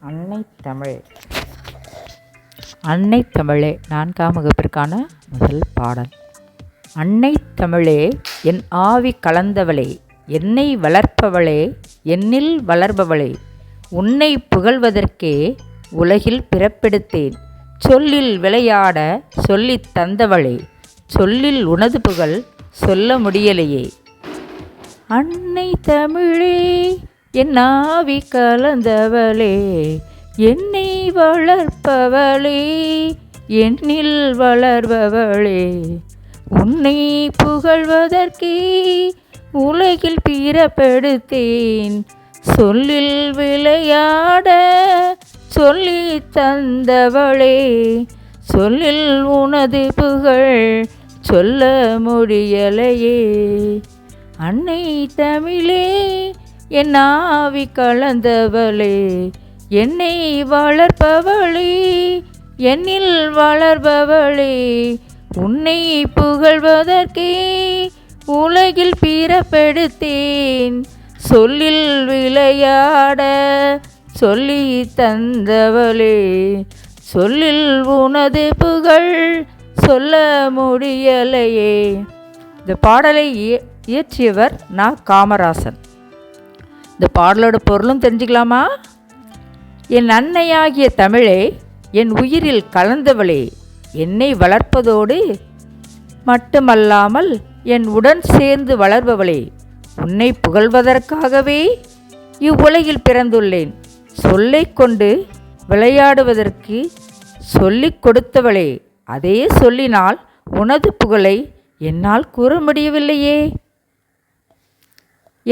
அன்னை தமிழ் அன்னை தமிழே நான்காம் வகுப்பிற்கான முதல் பாடல். அன்னை தமிழே என் ஆவி கலந்தவளே என்னை வளர்ப்பவளே என்னில் வளர்பவளே உன்னை புகழ்வதற்கே உலகில் பிறப்பெடுத்தேன். சொல்லில் விளையாட சொல்லித் தந்தவளே சொல்லில் உனது புகழ் சொல்ல முடியலையே. அன்னை தமிழே என்னாவி கலந்தவளே என்னை வளர்ப்பவளே என்னில் வளர்பவளே உன்னை புகழ்வதற்கே உலகில் பிறப்பெடுத்தேன். சொல்லில் விளையாட சொல்லி தந்தவளே சொல்லில் உனது புகழ் சொல்ல முடியலையே. அன்னை தமிழே என் ஆவி கலந்தவளே என்னை வளர்ப்பவளே என்னில் வளர்பவளே உன்னை புகழ்வதற்கே உலகில் பிறப்பெடுத்தேன். சொல்லில் விளையாட சொல்லி தந்தவளே சொல்லில் உனது புகழ் சொல்ல முடியலையே. இந்த பாடலை இய- இயற்றியவர் நா. காமராசன். இந்த பாடலோட பொருளும் தெரிஞ்சுக்கலாமா? என் அன்னையாகிய தமிழே என் உயிரில் கலந்தவளே என்னை வளர்ப்பதோடு மட்டுமல்லாமல் என் உடன் சேர்ந்து வளர்பவளே உன்னை புகழ்வதற்காகவே இவ்வுலகில் பிறந்துள்ளேன். சொல்லை கொண்டு விளையாடுவதற்கு சொல்லிக் கொடுத்தவளே அதே சொல்லினால் உனது புகழை என்னால் கூற முடியவில்லையே.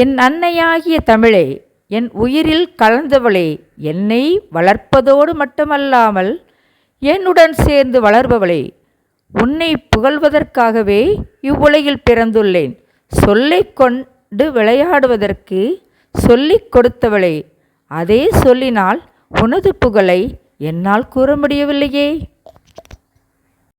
என் அன்னையாகிய தமிழே என் உயிரில் கலந்தவளே என்னை வளர்ப்பதோடு மட்டுமல்லாமல் என்னுடன் சேர்ந்து வளர்பவளே உன்னை புகழ்வதற்காகவே இவ்வுலகில் பிறந்துள்ளேன். சொல்லை கொண்டு விளையாடுவதற்கு சொல்லிக் கொடுத்தவளே அதே சொல்லினால் உனது புகழை என்னால் கூற முடியவில்லையே.